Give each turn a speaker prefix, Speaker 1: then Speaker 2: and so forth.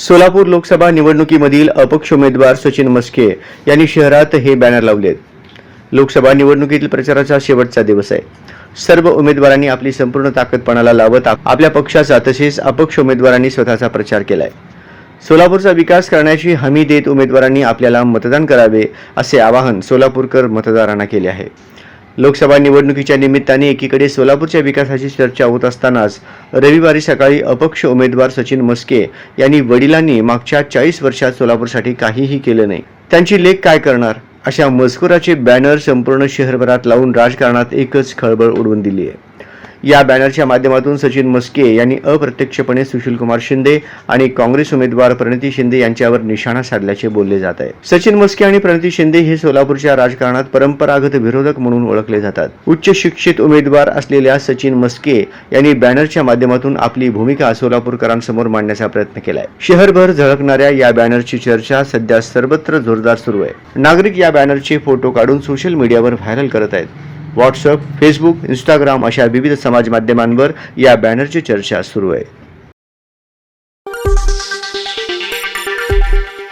Speaker 1: सोलापूर लोकसभा निवडणुकीमधील अपक्ष उमेदवार सचिन मस्के यांनी शहरात हे बॅनर लावले आहेत लोकसभा निवडणुकीतील प्रचाराचा शेवटचा दिवस आहे. सर्व उमेदवारांनी आपली संपूर्ण ताकदपणाला लावत आपल्या पक्षाचा तसेच अपक्ष उमेदवारांनी स्वतःचा प्रचार केलाय. सोलापूरचा विकास करण्याची हमी देत उमेदवारांनी आपल्याला मतदान करावे असे आवाहन सोलापूरकर मतदारांना केले आहे. लोकसभा निवडणुकीच्या निमित्ताने एकीकडे सोलापूरच्या विकासाची चर्चा होत असतानाच रविवारी सकाळी अपक्ष उमेदवार सचिन मस्के यांनी वडिलांनी मागच्या चाळीस वर्षात सोलापूरसाठी काहीही केलं नाही. त्यांची लेख काय करणार? अशा मजकुराचे बॅनर संपूर्ण शहरभरात लावून राजकारणात एकच खळबळ उडवून दिली आहे. या बॅनरच्या माध्यमातून सचिन मस्के यांनी अप्रत्यक्षपणे सुशीलकुमार शिंदे आणि काँग्रेस उमेदवार प्रणिती शिंदे यांच्यावर निशाणा साधल्याचे बोलले जात आहे. सचिन मस्के आणि प्रणिती शिंदे हे सोलापूरच्या राजकारणात परंपरागत विरोधक म्हणून ओळखले जातात. उच्च शिक्षित उमेदवार असलेल्या सचिन मस्के यांनी बॅनरच्या माध्यमातून आपली भूमिका सोलापूरकरांसमोर मांडण्याचा प्रयत्न केलाय. शहरभर झळकणाऱ्या या बॅनरची चर्चा सध्या सर्वत्र जोरदार सुरू आहे. नागरिक या बॅनरचे फोटो काढून सोशल मीडियावर व्हायरल करत आहेत. व्हॉट्सअप फेसबुक इंस्टाग्राम अशा विविध समाज माध्यमांवर या बॅनरची चर्चा सुरू आहे.